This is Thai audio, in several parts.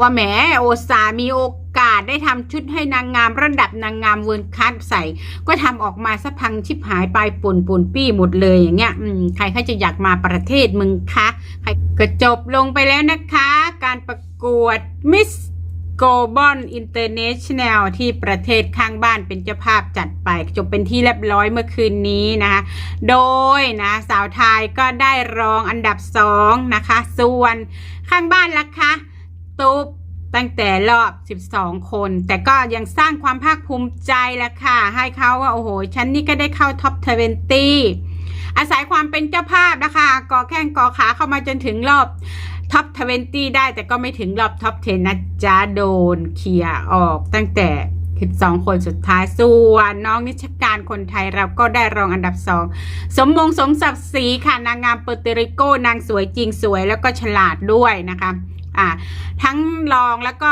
ว่าแหมโอซามีโอกาสได้ทำชุดให้นางงามระดับนางงามเวิร์นคัสใส่ ก็ทำออกมาสะพังชิบหายไปป่นป่นปี้หมดเลยอย่างเงี้ยอืมใครเขาจะอยากมาประเทศมึงคะใครก็จบลงไปแล้วนะคะ การประกวดมิสโกบอลอินเตอร์เนชั่นแนลที่ประเทศข้างบ้านเป็นเจ้าภาพจัดไปจบเป็นที่เรียบร้อยเมื่อคืนนี้นะคะโดยนะสาวไทยก็ได้รองอันดับสองนะคะ ส่วนข้างบ้านล่ะคะ ตุ๊บตั้งแต่รอบ 12 คน แต่ก็ยังสร้างความภาคภูมิใจแหละค่ะ ให้เขาว่า โอ้โห ฉันนี่ก็ได้เข้าท็อป 20 อาศัยความเป็นเจ้าภาพนะคะก่อแข้งก่อขาเข้ามาจนถึงรอบท็อป 20 ได้แต่ก็ไม่ถึงรอบท็อป 10 นะจ๊ะ โดนเคลียร์ออกตั้งแต่ 12 คนสุดท้าย ส่วนน้องนิชการคนไทยเราก็ได้รองอันดับสองสมมงสมศักดิ์ศรีค่ะ นางงามเปอร์เตริโกนางสวยจริงสวยแล้วก็ฉลาดด้วยนะคะ อ่า ทั้งรองแล้วก็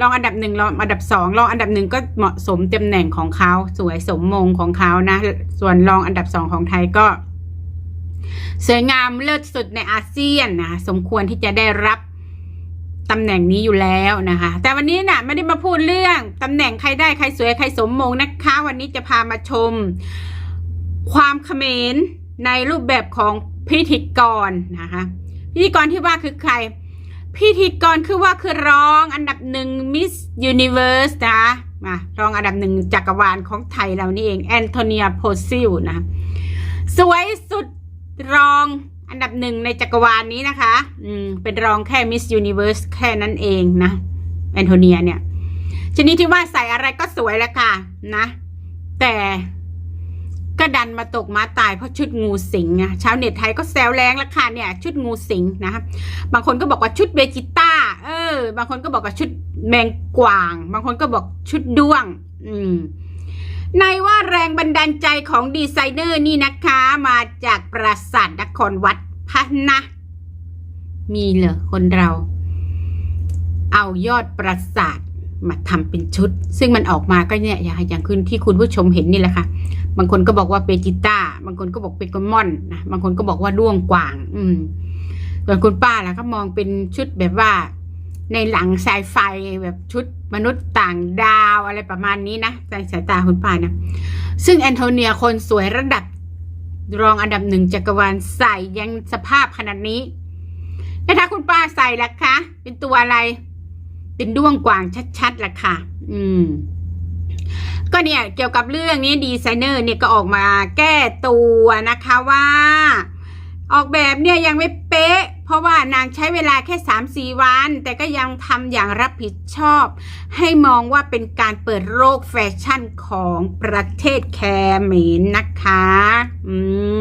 รองอันดับหนึ่งรองอันดับสองรองอันดับหนึ่งก็เหมาะสมตำแหน่งของเขาสวยสมมงของเขานะ ส่วนรองอันดับสองของไทยก็ สวยงามเลิศสุดในอาเซียนนะสมควรที่จะได้รับตำแหน่งนี้อยู่แล้วนะคะ แต่วันนี้น่ะไม่ได้มาพูดเรื่องตำแหน่งใครได้ใครสวยใครสมมงนะคะ วันนี้จะพามาชม ความเขมรในรูปแบบของพิธีกรนะคะ พิธีกรที่ว่าคือใคร พิธีกรคือว่าคือรองอันดับหนึ่งมิสยูนิเว r ร์สนะมารองอันดับหนึ่งจักรวาลของไทยเรานี่เองแอนโทเนียโพซิลนะสวยสุดรองอันดับหนึ่งในจักรวาลนี้นะคะ อืม เป็นรองแค่มิสยูนิเว r ร์สแค่นั้นเองนะแอนโทเนียเนี่ยชนิดที่ว่าใส่อะไรก็สวยแล้วค่ะนะ แต่ ก็ดันมาตกมาตายเพราะชุดงูสิงอะชาวเน็ตไทยก็แซวแรงแล้วค่ะเนี่ย ชุดงูสิงนะคะบางคนก็บอกว่าชุดเบจิต้า เออ บางคนก็บอกว่าชุดแมงกวาง บางคนก็บอกชุดด้วง อืมในว่าแรงบันดาลใจของดีไซเนอร์นี่นะคะ มาจากปราสาทนครวัดพะนะ มีเหรอคนเรา เอายอดปราสาท มาทำเป็นชุด ซึ่งมันออกมาก็เนี่ยอย่างอย่างคุณที่คุณผู้ชมเห็นนี่แหละค่ะ บางคนก็บอกว่าเปจิต้า บางคนก็บอกเป็นกมอนนะ บางคนก็บอกว่าด้วงกวาง อืม ส่วนคุณป้าล่ะก็มองเป็นชุดแบบว่า ในหลังสายไฟแบบชุดมนุษย์ต่างดาวอะไรประมาณนี้นะในสายตาคุณป้านะ ซึ่งแอนโทเนียคนสวยระดับรองอันดับหนึ่งจักรวาลใส่ยังสภาพขนาดนี้ แล้วถ้าคุณป้าใส่ล่ะคะ เป็นตัวอะไร เป็นด้วงกวางชัดๆล่ะค่ะ อืม ก็เนี่ยเกี่ยวกับเรื่องนี้ดีไซเนอร์เนี่ยก็ออกมาแก้ตัวนะคะว่า ออกแบบเนี่ยยังไม่เป๊ะ เพราะว่านางใช้เวลาแค่3ามสี่วัน แต่ก็ยังทำอย่างรับผิดชอบ ให้มองว่าเป็นการเปิดโลกแฟชั่นของประเทศแคเมนนะคะ อื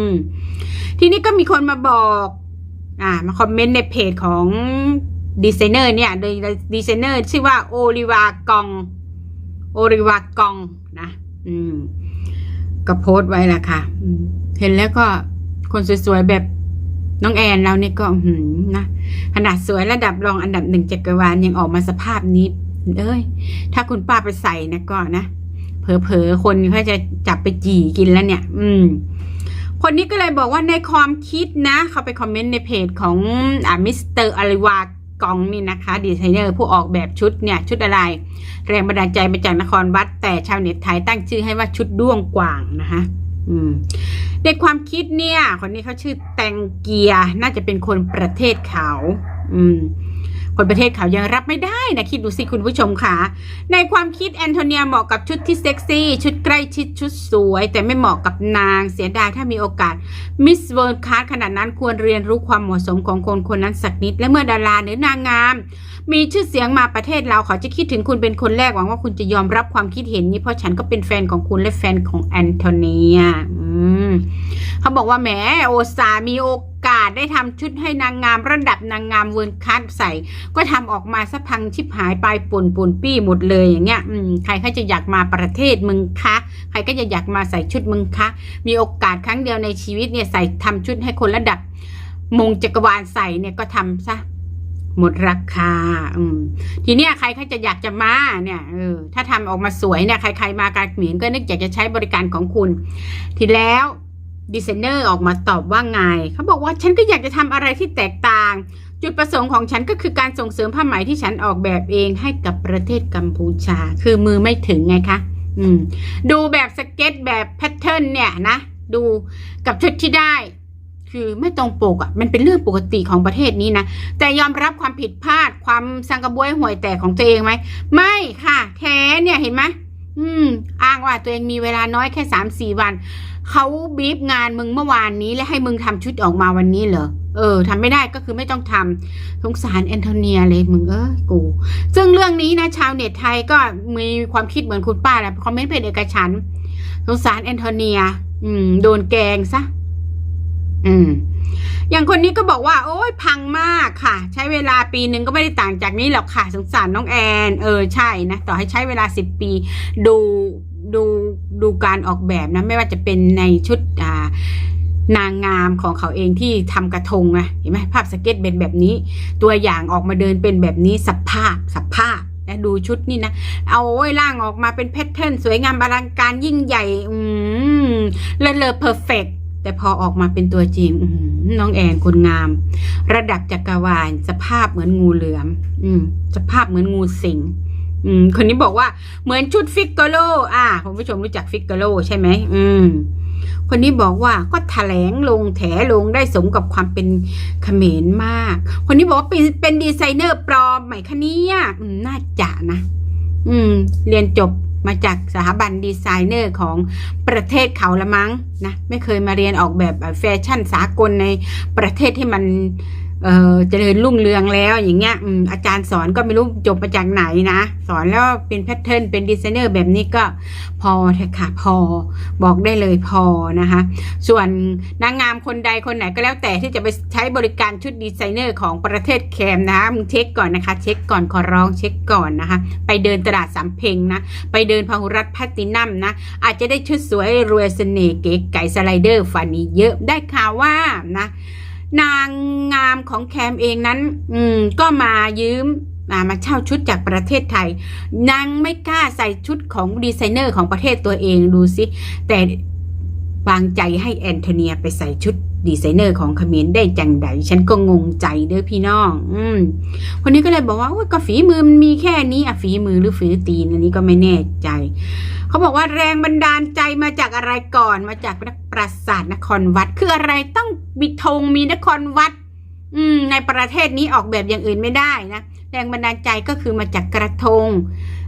ม ทีนี้ก็มีคนมาบอก อ่า มาคอมเมนต์ในเพจของ ดีไซเนอร์เนี่ยโดยดีไซเนอร์ชื่อว่าโอลิวากองโอริวากองนะ อืม ก็โพสต์ไว้แหละค่ะเห็นแล้วก็คนสวยๆแบบน้องแอนเราเนี่ยก็หืมนะขนาดสวยระดับรองอันดับหนึ่งจักรวาลยังออกมาสภาพนี้เอ้ย ถ้าคุณป้าไปใส่นะก็นะเผลอๆคนเขาจะจับไปจี่กินแล้วเนี่ย อืม คนนี้ก็เลยบอกว่าในความคิดนะ เขาไปคอมเมนต์ในเพจของอ่ามิสเตอร์อาริวาก กองนี่นะคะดีไซเนอร์ผู้ออกแบบชุดเนี่ยชุดอะไร แรงบันดาลใจมาจากนครวัด แต่ชาวเน็ตไทยตั้งชื่อให้ว่าชุดด้วงกว่างนะคะในความคิดเนี่ย คนนี้เขาชื่อแตงเกียน่าจะเป็นคนประเทศเขา อืม คนประเทศเขายังรับไม่ได้นะคิดดูสิคุณผู้ชมค่ะ ในความคิดแอนโทเนียเหมาะกับชุดที่เซ็กซี่ ชุดใกล้ชิดชุดสวย แต่ไม่เหมาะกับนางเสียดายถ้ามีโอกาสมิสเวิร์ d ค a ร์ขนาดนั้นควรเรียนรู้ความเหมาะสมของคนคนนั้นสักนิด และเมื่อดาราหรือนางงาม มีชื่อเสียงมาประเทศเราเขาจะคิดถึงคุณเป็นคนแรกหวังว่าคุณจะยอมรับความคิดเห็นนี้เพราะฉันก็เป็นแฟนของคุณและแฟนของแอนโทเนียเขาบอกว่าแหมโอซามีโอกาสได้ทำชุดให้นางงามระดับนางงามเวิร์นคัสใส่ ก็ทำออกมาสะพังชิบหายไปป่นป่นปี้หมดเลยอย่างเงี้ยอืมใครเขาจะอยากมาประเทศมึงคะใครก็จะอยากมาใส่ชุดมึงคะมีโอกาสครั้งเดียวในชีวิตเนี่ยใส่ทำชุดให้คนระดับมงจักรวาลใส่เนี่ยก็ทำซะหมดราคา อืม ทีเนี้ยใครเขาจะอยากจะมา เนี่ยเออถ้าทำออกมาสวยเนี่ยใครๆมาการเหมียนก็นึกอยากจะใช้บริการของคุณ ทีแล้ว ดีไซเนอร์ออกมาตอบว่าไง เขาบอกว่าฉันก็อยากจะทำอะไรที่แตกต่าง จุดประสงค์ของฉันก็คือการส่งเสริมผ้าไหมที่ฉันออกแบบเองให้กับประเทศกัมพูชา คือมือไม่ถึงไงคะอืมดูแบบสเก็ตแบบแพทเทิร์นเนี่ยนะ ดูกับชุดที่ได้ คือไม่ตรงปกอะ่ะมันเป็นเรื่องปกติของประเทศนี้นะ แต่ยอมรับความผิดพลาดความสังกระบวยห่วยแตกของตัวเองไหม ไม่ค่ะ แท้เนี่ยเห็นไหมอืม อ้างว่าตัวเองมีเวลาน้อยแค่สามสี่วัน เขาบีบงานมึงเมื่อวานนี้และให้มึงทำชุดออกมาวันนี้เหรอเออทำไม่ได้ก็คือไม่ต้องทำสงสารแอนโทเนียเลยมึงเอ้ยกู ซึ่งเรื่องนี้นะ ชาวเน็ตไทยก็มีความคิดเหมือนคุณป้าแหละคอมเมนต์เป็นเอกฉันสงสารแอนโทเนีย อืม โดนแกงซะ อืม อย่างคนนี้ก็บอกว่า โอ้ยพังมากค่ะ ใช้เวลาปีหนึ่งก็ไม่ได้ต่างจากนี้หรอกค่ะ สงสารน้องแอน เออใช่นะ ต่อให้ใช้เวลาสิบปี ดู ดูดูการออกแบบนะไม่ว่าจะเป็นในชุดอ่านางงามของเขาเองที่ทำกระทงนะเห็นไหมภาพสเก็ตเป็นแบบนี้ ตัวอย่างออกมาเดินเป็นแบบนี้สภาพสภาพนะดูชุดนี่นะ เอาโอ้ยร่างออกมาเป็นแพทเทิร์นสวยงามอลังการยิ่งใหญ่ อืมเลอเลอเพอร์เฟกแต่พอออกมาเป็นตัวจริงน้องแอนคนงาม ระดับจักรวาลสภาพเหมือนงูเหลือม อืม สภาพเหมือนงูสิง อืม คนนี้บอกว่าเหมือนชุดฟิกโกโล อ่าคุณผู้ชมรู้จักฟิกโกโลใช่ไหม อืม คนนี้บอกว่าก็แถลงลงแถลงได้สมกับความเป็นเขมรมาก คนนี้บอกว่าเป็นเป็นดีไซเนอร์ปลอมไหมคะเนี่ยอืมน่าจะนะ อืม เรียนจบมาจากสถาบันดีไซเนอร์ของประเทศเขาละมั้งนะ ไม่เคยมาเรียนออกแบบแฟชั่นสากลในประเทศที่มัน เออเจริญรุ่งเรืองแล้วอย่างเงี้ยอาจารย์สอนก็ไม่รู้จบมาจากไหนนะ สอนแล้วเป็นแพทเทิร์นเป็นดีไซเนอร์แบบนี้ก็พอเถอะค่ะพอบอกได้เลยพอนะคะ ส่วนนางงามคนใดคนไหนก็แล้วแต่ที่จะไปใช้บริการชุดดีไซเนอร์ของประเทศแคมนะคะมึงเช็คก่อนนะคะ เช็คก่อนขอร้องเช็คก่อนนะคะ ไปเดินตลาดสำเพ็งนะ ไปเดินพหุรัฐแพตตินัมนะ อาจจะได้ชุดสวยรวยเสน่ห์เก๋ไก่สไลเดอร์ฟันนี้เยอะได้ข่าวว่านะ นางงามของแคมเองนั้น อืม ก็มายืมมาเช่าชุดจากประเทศไทยนางไม่กล้าใส่ชุดของดีไซเนอร์ของประเทศตัวเองดูสิแต่ วางใจให้แอนโทเนียไปใส่ชุดดีไซเนอร์ของเขมรได้จังใดฉันก็งงใจเด้อพี่น้อง อืมคนนี้ก็เลยบอกว่าโอ้ก็ฝีมือมันมีแค่นี้อะฝีมือหรือฝีตีนอันนี้ก็ไม่แน่ใจ เขาบอกว่าแรงบันดาลใจมาจากอะไรก่อนมาจากปราสาทนครวัด คืออะไรต้องมีธงมีนครวัด อืม ในประเทศนี้ออกแบบอย่างอื่นไม่ได้นะแรงบันดาลใจก็คือมาจากกระทง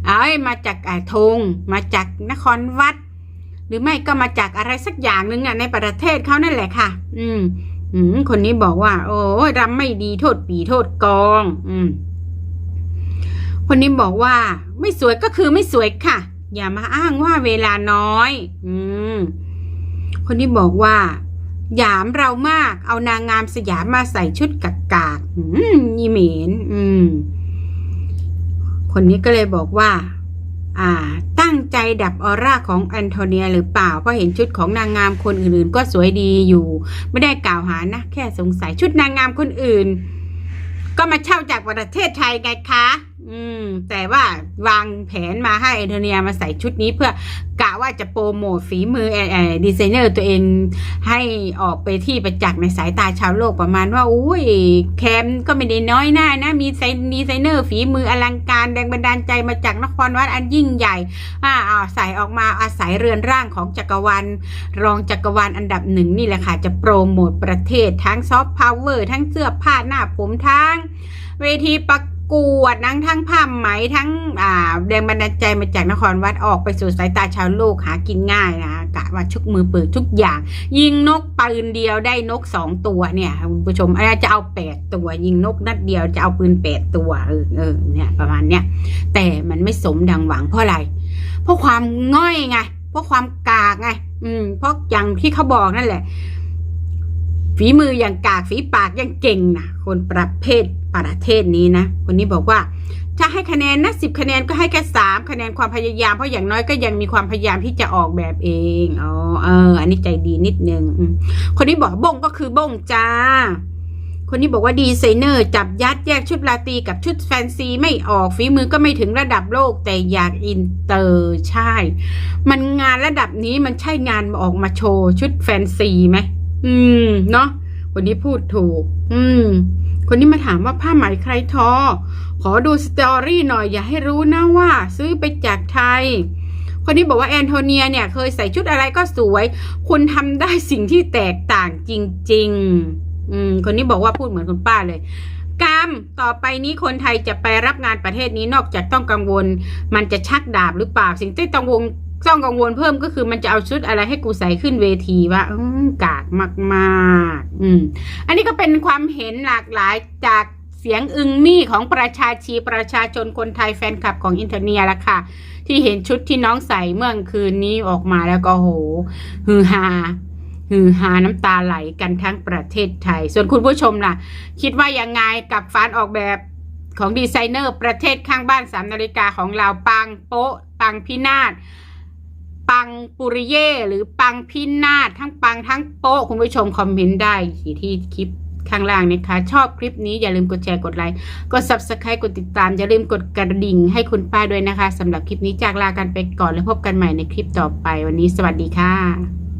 เอ้ยมาจากไอ้ธงมาจากนครวัด รือไม่ก็มาจากอะไรสักอย่างหนึ่งอะในประเทศเขานั่นแหละค่ะ อืม อืม คนนี้บอกว่า โอ้ยรำไม่ดีโทษปีโทษกอง อืม คนนี้บอกว่า ไม่สวยก็คือไม่สวยค่ะ อย่ามาอ้างว่าเวลาน้อย อืม คนนี้บอกว่าหยามเรามาก เอานางงามสยามมาใส่ชุดกากากๆอืมยีเหมนอืม คนนี้ก็เลยบอกว่า อ่า งใจดับออร่าของแอนโทเนียหรือเปล่า เพราะเห็นชุดของนางงามคนอื่นๆ ก็สวยดีอยู่ ไม่ได้กล่าวหานะ แค่สงสัยชุดนางงามคนอื่น ก็มาเช่าจากประเทศไทยไงคะ อืม แต่ว่าวางแผนมาให้แอนโทเนียมาใส่ชุดนี้เพื่อกะว่าจะโปรโมทฝีมือแออดีไซเนอร์ตัวเองให้ออกไปที่ประจักษ์ในสายตาชาวโลกประมาณว่าอุ้ยแคมก็ไม่ได้น้อยหน้านะ มีไซดีไซเนอร์ฝีมืออลังการแรงบันดาลใจมาจากนครวัดอันยิ่งใหญ่อ่าเอาใส่ออกมาอาศัยเรือนร่างของจักรวาลรองจักรวาลอันดับหนึ่งนี่แหละค่ะจะโปรโมทประเทศทั้งซอฟต์พาวเวอร์ทั้งเสื้อผ้าหน้าผมทั้งเวทีประกวดทั้งทั้งผ้าไหมทั้งอ่าแรงบันดาลใจมาจากนครวัดออกไปสู่สายตาชาวโลกหากินง่ายนะกะว่าชุกมือเปิดทุกอย่าง ยิงนกปืนเดียวได้นกสองตัวเนี่ยคุณผู้ชมอาจจะเอาแปดตัว ยิงนกนัดเดียวจะเอาปืนแปดตัวเออเออเนี่ยประมาณเนี้ยแต่มันไม่สมดังหวังเพราะอะไร เพราะความง่อยไงเพราะความกากไง อืมเพราะอย่างที่เขาบอกนั่นแหละ ฝีมืออย่างกากฝีปากยังเก่งนะคนประเภทประเทศนี้นะคนนี้บอกว่าถ้าให้คะแนนนะสิบคะแนนก็ให้แค่สามคะแนนความพยายามเพราะอย่างน้อยก็ยังมีความพยายามที่จะออกแบบเองอ๋อเออ อันนี้ใจดีนิดนึงคนนี้บอกบ้งก็คือบ้งจ้า คนนี้บอกว่าดีไซเนอร์จับยัดแยกชุดราตรีกับชุดแฟนซีไม่ออกฝีมือก็ไม่ถึงระดับโลกแต่อยากอินเตอร์ใช่ มันงานระดับนี้มันใช่งานออกมาโชว์ชุดแฟนซีไหม อืม เนาะคนนี้พูดถูก อืม คนนี้มาถามว่าผ้าไหมใครทอ ขอดูสตอรี่หน่อยอย่าให้รู้นะว่า ซื้อไปจากไทย คนนี้บอกว่าแอนโทเนียเนี่ยเคยใส่ชุดอะไรก็สวย คุณทำได้สิ่งที่แตกต่างจริง ๆ อืม คนนี้บอกว่าพูดเหมือนคุณป้าเลยกรรมต่อไปนี้คนไทยจะไปรับงานประเทศนี้นอกจากต้องกังวล มันจะชักดาบหรือเปล่า สิ่งที่ต้องกัง ต้องกังวลเพิ่มก็คือมันจะเอาชุดอะไรให้กูใส่ขึ้นเวทีว่า อืมกากมากๆ อืม อันนี้ก็เป็นความเห็นหลากหลายจากเสียงอึงมี่ของประชาชีประชาชนคนไทยแฟนคลับของอินเทอร์เนียละค่ะ ที่เห็นชุดที่น้องใส่เมื่อคืนนี้ออกมาแล้วก็โห ฮือฮาฮือฮาน้ำตาไหลกันทั้งประเทศไทย ส่วนคุณผู้ชมล่ะ คิดว่ายังไงกับฟานออกแบบของดีไซเนอร์ประเทศข้างบ้านสามนาฬิกาของเราปังโป๊ะปังพินาศ ปังปุริเย่หรือปังพินาศทั้งปังทั้งโป๊ะคุณผู้ชมคอมเมนต์ได้ที่คลิปข้างล่างนะคะ ชอบคลิปนี้อย่าลืมกดแชร์กดไลค์กด subscribe กดติดตาม อย่าลืมกดกระดิ่งให้คุณป้าด้วยนะคะสำหรับคลิปนี้จากลากันไปก่อนแล้วพบกันใหม่ในคลิปต่อไปวันนี้สวัสดีค่ะ